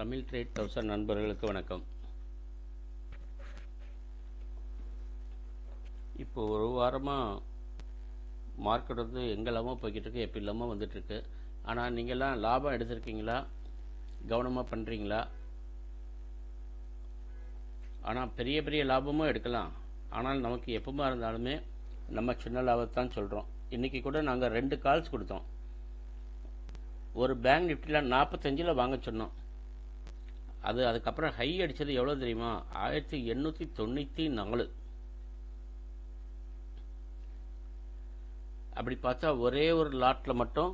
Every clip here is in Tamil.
தமிழ் ட்ரேட் தௌசண்ட் நண்பர்களுக்கு வணக்கம். இப்போ ஒரு வாரமாக மார்க்கெட் வந்து எங்கெல்லாமோ போய்கிட்டு இருக்கு எப்போ இல்லாமல் வந்துட்டுருக்கு. ஆனால் நீங்கள்லாம் லாபம் எடுத்திருக்கீங்களா? கவனமாக பண்ணுறீங்களா ஆனால் பெரிய பெரிய லாபமும் எடுக்கலாம். ஆனால் நமக்கு எப்பவுமா இருந்தாலுமே நம்ம சின்ன லாபத்தான் சொல்கிறோம் இன்றைக்கி கூட நாங்கள் ரெண்டு கால்ஸ் கொடுத்தோம். ஒரு பேங்க் நிஃப்டியில் நாற்பத்தஞ்சில் வாங்க சொன்னோம். அது அதுக்கப்புறம் ஹை அடித்தது எவ்வளோ தெரியுமா? ஆயிரத்தி எண்ணூற்றி தொண்ணூற்றி நாலு. அப்படி பார்த்தா ஒரே ஒரு லாட்டில் மட்டும்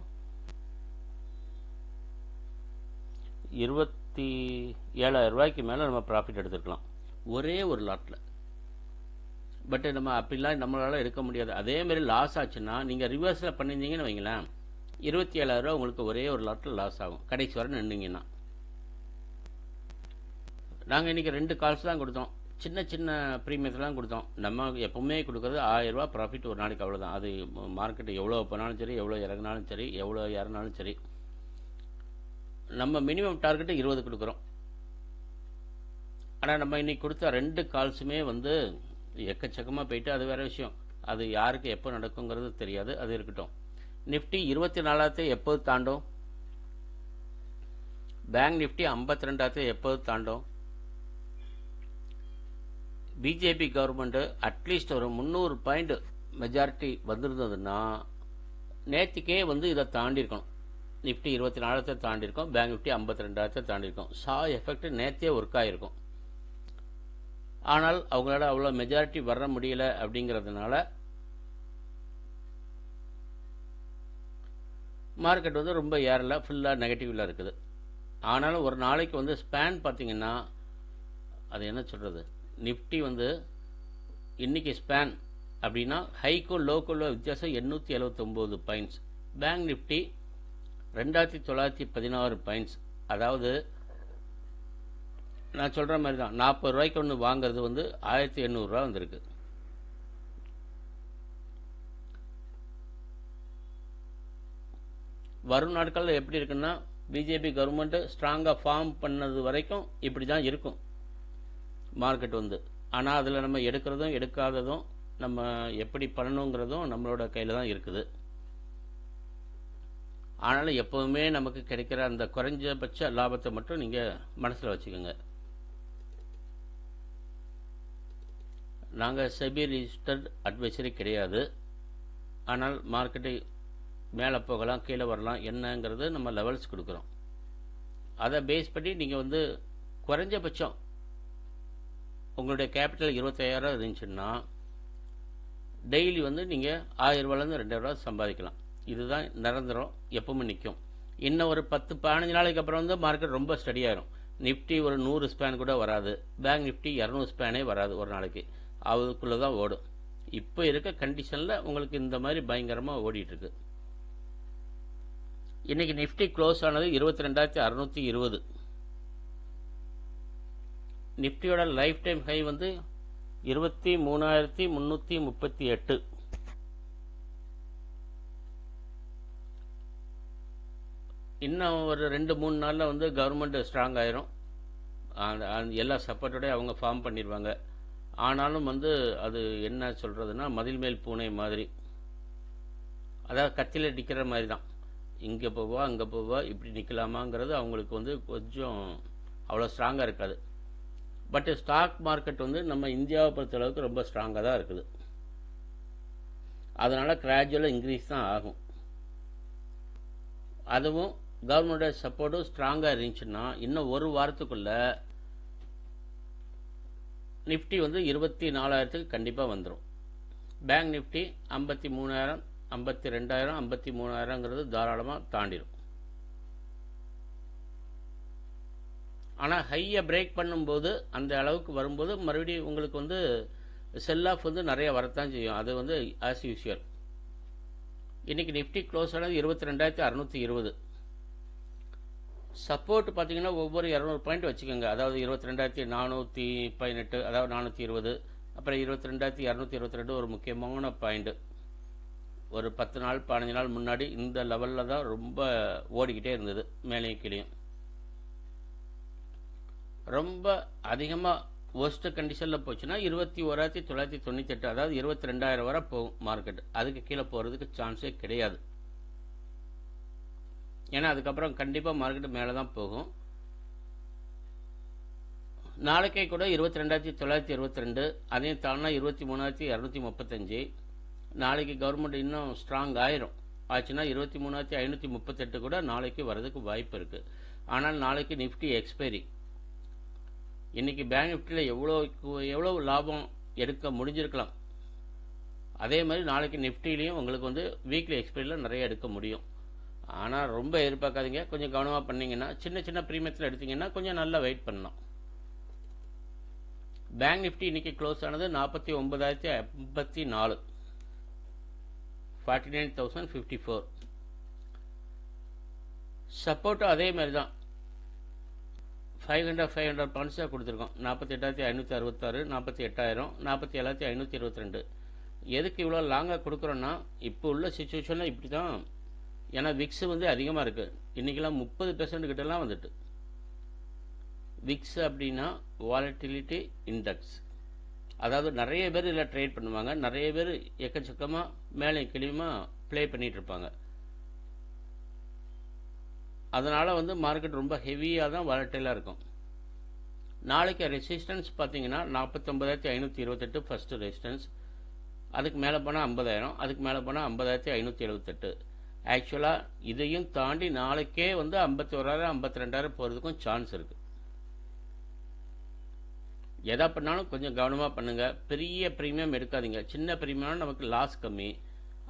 இருபத்தி ஏழாயிரம் ரூபாய்க்கு மேலே நம்ம ப்ராஃபிட் எடுத்துருக்கலாம். ஒரே ஒரு லாட்டில் பட் நம்ம அப்படிலாம் நம்மளால எடுக்க முடியாது. அதே மாதிரி லாஸ் ஆச்சுன்னா நீங்கள் ரிவர்ஸில் பண்ணியிருந்தீங்கன்னு வைங்களேன் இருபத்தி ஏழாயிரம் ரூபா உங்களுக்கு ஒரே ஒரு லாட்டில் லாஸ் ஆகும். கடைசி வர நின்றீங்கன்னா நாங்கள் இன்றைக்கி ரெண்டு கால்ஸ் தான் கொடுத்தோம். சின்ன சின்ன ப்ரீமியத்தில் தான் கொடுத்தோம். நம்ம எப்பவுமே கொடுக்குறது ஆயிரரூபா ப்ராஃபிட் ஒரு நாளைக்கு அவ்வளோதான் அது மார்க்கெட் எவ்வளோ போனாலும் சரி எவ்வளோ இறங்கினாலும் சரி எவ்வளோ இறங்கினாலும் சரி. நம்ம மினிமம் டார்கெட்டு இருபது கொடுக்குறோம். ஆனால் நம்ம இன்றைக்கி கொடுத்த ரெண்டு கால்ஸுமே வந்து எக்கச்சக்கமாக போயிட்டு அது வேற விஷயம். அது யாருக்கு எப்போ நடக்குங்கிறது தெரியாது. அது இருக்கட்டும். நிஃப்டி இருபத்தி நாலாயிரத்தை எப்போது தாண்டும்? பேங்க் நிஃப்டி ஐம்பத்தி ரெண்டாயிரத்தை எப்போது தாண்டும்? பிஜேபி கவர்மெண்ட்டு அட்லீஸ்ட் ஒரு முந்நூறு பாயிண்ட் மெஜாரிட்டி வந்திருந்ததுன்னா நேற்றுக்கே வந்து இதை தாண்டியிருக்கணும். நிஃப்டி இருபத்தி நாலாயிரத்தை தாண்டியிருக்கோம். பேங்க் நிஃப்டி ஐம்பத்தி ரெண்டாயிரத்தை தாண்டியிருக்கோம். சா எஃபெக்ட் நேற்றே ஒர்க் ஆகிருக்கும் ஆனால் அவங்களால அவ்வளோ மெஜாரிட்டி வர முடியல அப்படிங்கிறதுனால மார்க்கெட் வந்து ரொம்ப ஏறல ஃபுல்லாக நெகட்டிவில் இருக்குது. ஆனாலும் ஒரு நாளைக்கு வந்து ஸ்பேன் பார்த்தீங்கன்னா அது என்ன சொல்கிறது நிஃப்டி வந்து இன்னைக்கு ஸ்பேன் அப்படின்னா ஹைக்கும் லோக்கும் உள்ள வித்தியாசம் எண்ணூற்றி எழுபத்தொம்போது பாயிண்ட்ஸ் பேங்க் நிஃப்டி ரெண்டாயிரத்தி தொள்ளாயிரத்தி பதினாறு பாயிண்ட்ஸ் அதாவது நான் சொல்கிற மாதிரி தான் நாற்பது ரூபாய்க்கு ஒன்று வாங்குறது வந்து ஆயிரத்தி எண்ணூறுரூவா வந்திருக்கு. வரும் நாட்களில் எப்படி இருக்குன்னா பிஜேபி கவர்மெண்ட்டு ஸ்ட்ராங்காக ஃபார்ம் பண்ணது வரைக்கும் இப்படி தான் இருக்கும். மார்க்கெட் வந்து. ஆனால் அதில் நம்ம எடுக்கிறதும் எடுக்காததும் நம்ம எப்படி பண்ணணுங்கிறதும் நம்மளோட கையில் தான் இருக்குது. ஆனாலும் எப்போவுமே நமக்கு கிடைக்கிற அந்த குறைஞ்சபட்ச லாபத்தை மட்டும் நீங்கள் மனசில் வச்சுக்கோங்க. நாங்கள் செபி ரிஜிஸ்டர்ட் அட்வைசரி கிடையாது. ஆனால் மார்க்கெட்டை மேலே போகலாம் கீழே வரலாம் என்னங்கிறது நம்ம லெவல்ஸ் கொடுக்குறோம். அதை பேஸ் பண்ணி நீங்கள் வந்து குறைஞ்சபட்சம் உங்களுடைய கேபிட்டல் இருபத்தாயிரம் இருந்துச்சுன்னா டெய்லி வந்து நீங்கள் ஆயிரரூபாலேருந்து ரெண்டாயிரரூவா சம்பாதிக்கலாம். இதுதான் நிரந்தரம் எப்பவுமே நிற்கும் இன்னும் ஒரு பத்து பதினஞ்சு நாளைக்கு அப்புறம் வந்து மார்க்கெட் ரொம்ப ஸ்டடி ஆயிரும். நிஃப்டி ஒரு நூறு ஸ்பேன் கூட வராது. பேங்க் நிஃப்டி இரநூறு ஸ்பேனே வராது ஒரு நாளைக்கு. அதுக்குள்ளே தான் ஓடும். இப்போ இருக்க கண்டிஷனில் உங்களுக்கு இந்த மாதிரி பயங்கரமாக ஓடிட்டுருக்கு. இன்னைக்கு நிஃப்டி க்ளோஸ் ஆனது இருபத்தி ரெண்டாயிரத்தி அறநூற்றி இருபது. நிப்டியோட லைஃப் டைம் ஹை வந்து இருபத்தி மூணாயிரத்தி முந்நூற்றி முப்பத்தி எட்டு. இன்னும் ஒரு ரெண்டு மூணு நாளில் வந்து கவர்மெண்ட் ஸ்ட்ராங் ஆயிரும். அந்த எல்லா சப்போர்ட்டோடய அவங்க ஃபார்ம் பண்ணிடுவாங்க ஆனாலும் வந்து அது என்ன சொல்கிறதுனா மதில் மேல் பூனை மாதிரி. அதாவது கத்தியில் நிற்கிற மாதிரி தான். இங்கே போவா அங்கே போவா இப்படி நிற்கலாமாங்கிறது அவங்களுக்கு வந்து கொஞ்சம் அவ்வளோ ஸ்ட்ராங்காக இருக்காது. பட் ஸ்டாக் மார்க்கெட் வந்து நம்ம இந்தியாவை பொறுத்தளவுக்கு ரொம்ப ஸ்ட்ராங்காக தான் இருக்குது. அதனால் கிராஜுவலாக இன்க்ரீஸ் தான் ஆகும். அதுவும் கவர்மெண்டோட சப்போர்ட்டும் ஸ்ட்ராங்காக இருந்துச்சுன்னா இன்னும் ஒரு வாரத்துக்குள்ள நிஃப்டி வந்து இருபத்தி நாலாயிரத்துக்கு கண்டிப்பாக வந்துடும் பேங்க் நிஃப்டி ஐம்பத்தி மூணாயிரம் ஐம்பத்தி ரெண்டாயிரம் ஐம்பத்தி மூணாயிரங்கிறது தாராளமாக தாண்டிடும் ஆனால் ஹையை பிரேக் பண்ணும்போது அந்த அளவுக்கு வரும்போது மறுபடியும் உங்களுக்கு வந்து செல் ஆஃப் வந்து நிறைய வரத்தான் செய்யும். அது வந்து ஆஸ் யூஷுவல் இன்னைக்கு நிஃப்டி க்ளோஸ் ஆனது இருபத்தி ரெண்டாயிரத்தி அறுநூத்தி இருபது. சப்போர்ட் பார்த்தீங்கன்னா ஒவ்வொரு இரநூறு பாயிண்ட் வச்சுக்கோங்க. அதாவது இருபத்தி ரெண்டாயிரத்தி நானூற்றி பதினெட்டு அதாவது நானூற்றி இருபது. அப்புறம் இருபத்தி ரெண்டாயிரத்தி இரநூத்தி இருபத்தி ரெண்டு ஒரு முக்கியமான பாயிண்ட்டு ஒரு பத்து நாள் பதினஞ்சு நாள் முன்னாடி இந்த லெவலில் தான் ரொம்ப ஓடிக்கிட்டே இருந்தது மேலேயும் கீழேயும். ரொம்ப அதிகமாக ஒஸ்ட் கண்டிஷனில் போச்சுன்னா இருபத்தி ஓராயிரத்தி தொள்ளாயிரத்தி தொண்ணூத்தெட்டு அதாவது இருபத்தி ரெண்டாயிரம் வரை போகும் மார்க்கெட் அதுக்கு கீழே போகிறதுக்கு சான்ஸே கிடையாது. ஏன்னா அதுக்கப்புறம் கண்டிப்பாக மார்க்கெட் மேலே தான் போகும். நாளைக்கே கூட இருபத்தி ரெண்டாயிரத்தி தொள்ளாயிரத்தி இருபத்தி ரெண்டு அதையும் தாண்டினா இருபத்தி மூணாயிரத்தி இரநூத்தி முப்பத்தஞ்சு. நாளைக்கு கவர்மெண்ட் இன்னும் ஸ்ட்ராங் ஆயிரும். ஆச்சுன்னா இருபத்தி மூணாயிரத்தி ஐநூற்றி முப்பத்தெட்டு கூட நாளைக்கு வரதுக்கு வாய்ப்பு இருக்குது ஆனால் நாளைக்கு நிஃப்டி எக்ஸ்பைரி இன்றைக்கி பேங்க் நிஃப்டியில் எவ்வளோ எவ்வளோ லாபம் எடுக்க முடிஞ்சிருக்கலாம்? அதே மாதிரி நாளைக்கு நிஃப்டிலையும் உங்களுக்கு வந்து வீக்லி எக்ஸ்பைரியில் நிறைய எடுக்க முடியும். ஆனால் ரொம்ப எதிர்பார்க்காதீங்க. கொஞ்சம் கவனமாக பண்ணிங்கன்னா சின்ன சின்ன ப்ரீமியத்தில் எடுத்தீங்கன்னா கொஞ்சம் நல்லா வெயிட் பண்ணலாம். பேங்க் நிஃப்டி இன்றைக்கி க்ளோஸ் ஆனது நாற்பத்தி ஒன்பதாயிரத்தி ஐம்பத்தி நாலு. Forty nine thousand fifty four சப்போர்ட்டும் அதே மாதிரி தான். ஃபைவ் ஹண்ட்ரட் ஃபைவ் ஹண்ட்ரட் பாயிண்ட்ஸாக கொடுத்துருக்கோம். நாற்பத்தி எட்டாயிரத்தி ஐநூற்றி அறுபத்தாறு நாற்பத்தி எட்டாயிரம் நாற்பத்தி ஏழாயிரத்தி ஐநூற்றி இருபத்தி ரெண்டு. எதுக்கு இவ்வளோ லாங்காக கொடுக்குறோன்னா இப்போ உள்ள சுச்சுவேஷனில் இப்படி தான் ஏன்னா விக்ஸ் வந்து அதிகமாக இருக்குது இன்றைக்கெல்லாம் முப்பது பெர்சன்ட் கிட்டலாம் வந்துட்டு. விக்ஸ் அப்படின்னா வாலட்டிலிட்டி இண்டெக்ஸ் அதாவது நிறைய பேர் இதில் ட்ரேட் பண்ணுவாங்க. நிறைய பேர் எக்கச்சக்கமாக மேலே கிளியுமா ப்ளே பண்ணிகிட்டு இருப்பாங்க. அதனால் வந்து மார்க்கெட் ரொம்ப ஹெவியாக தான் வாலட்டைலாக இருக்கும். நாளைக்கு ரெசிஸ்டன்ஸ் பார்த்தீங்கன்னா நாற்பத்தொம்பதாயிரத்தி ஐநூற்றி இருபத்தெட்டு ஃபஸ்ட்டு ரெசிஸ்டன்ஸ் அதுக்கு மேலே போனால் ஐம்பதாயிரம் அதுக்கு மேலே போனால் ஐம்பதாயிரத்தி ஐநூற்றி எழுபத்தெட்டு. ஆக்சுவலாக இதையும் தாண்டி நாளைக்கே வந்து ஐம்பத்தி ஓராயிரம் ஐம்பத்தி ரெண்டாயிரம் போகிறதுக்கும் சான்ஸ் இருக்குது எதா பண்ணாலும் கொஞ்சம் கவனமாக பண்ணுங்கள் பெரிய ப்ரீமியம் எடுக்காதீங்க. சின்ன ப்ரீமியம்னா நமக்கு லாஸ் கம்மி.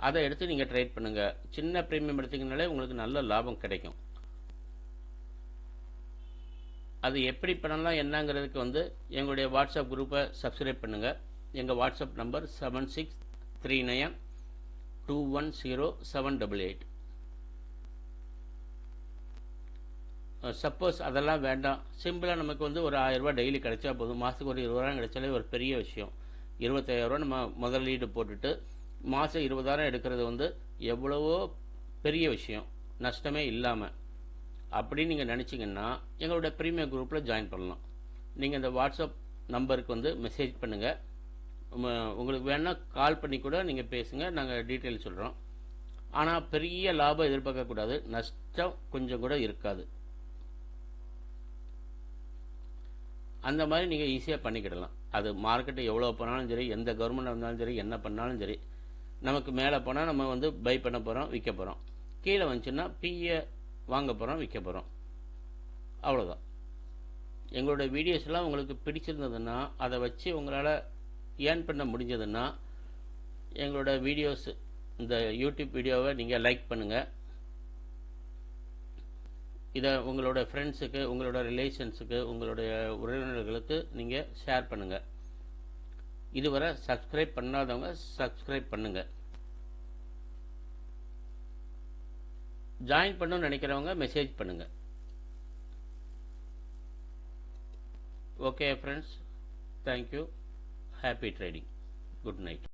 அதை எடுத்து நீங்கள் ட்ரேட் பண்ணுங்கள் சின்ன ப்ரீமியம் எடுத்தீங்கனாலே உங்களுக்கு நல்ல லாபம் கிடைக்கும். அது எப்படி பண்ணலாம் என்னங்கிறதுக்கு வந்து எங்களுடைய வாட்ஸ்அப் குரூப்பை சப்ஸ்கிரைப் பண்ணுங்கள் எங்கள் WhatsApp number seven six three nine two one zero seven double eight suppose அதெல்லாம் வேண்டாம். சிம்பிளாக நமக்கு வந்து ஒரு ஆயிரரூபா டெய்லி கிடைச்சா போதும். மாதத்துக்கு ஒரு இருபதாயிரம் கிடைச்சாலே ஒரு பெரிய விஷயம். இருபத்தாயிரரூபா நம்ம முதலீடு போட்டுட்டு மாதம் இருபதாயிரம் எடுக்கிறது வந்து எவ்வளவோ பெரிய விஷயம். நஷ்டமே இல்லாமல் அப்படின்னு நீங்கள் நினச்சிங்கன்னா எங்களோட ப்ரீமியம் குரூப்பில் ஜாயின் பண்ணலாம். நீங்கள் இந்த வாட்ஸ்அப் நம்பருக்கு வந்து மெசேஜ் பண்ணுங்கள் உங்களுக்கு வேணால் கால் பண்ணி கூட நீங்கள் பேசுங்க நாங்கள் டீட்டெயில் சொல்கிறோம் ஆனால் பெரிய லாபம் எதிர்பார்க்கக்கூடாது நஷ்டம் கொஞ்சம் கூட இருக்காது. அந்த மாதிரி நீங்கள் ஈஸியாக பண்ணிக்கிடலாம். அது மார்க்கெட்டு எவ்வளோ போனாலும் சரி எந்த கவர்மெண்ட் இருந்தாலும் சரி என்ன பண்ணாலும் சரி நமக்கு மேலே போனால் நம்ம வந்து பை பண்ண போகிறோம் விற்க போகிறோம் கீழே வந்துச்சுன்னா பிஏ வாங்க போகிறோம் விற்க போகிறோம் அவ்வளோதான் எங்களோட வீடியோஸ்லாம் உங்களுக்கு பிடிச்சிருந்ததுன்னா அதை வச்சு உங்களால் ஏர்ன் பண்ண முடிஞ்சதுன்னா எங்களோட வீடியோஸ் இந்த யூடியூப் வீடியோவை நீங்கள் லைக் பண்ணுங்கள் இதை உங்களோட ஃப்ரெண்ட்ஸுக்கு உங்களோட ரிலேஷன்ஸுக்கு உங்களுடைய உறவினர்களுக்கு நீங்கள் ஷேர் பண்ணுங்கள் இதுவரை சப்ஸ்கிரைப் பண்ணாதவங்க சப்ஸ்கிரைப் பண்ணுங்கள் ஜாயின் பண்ணணும்னு நினைக்கிறவங்க மெசேஜ் பண்ணுங்கள் okay friends thank you happy trading good night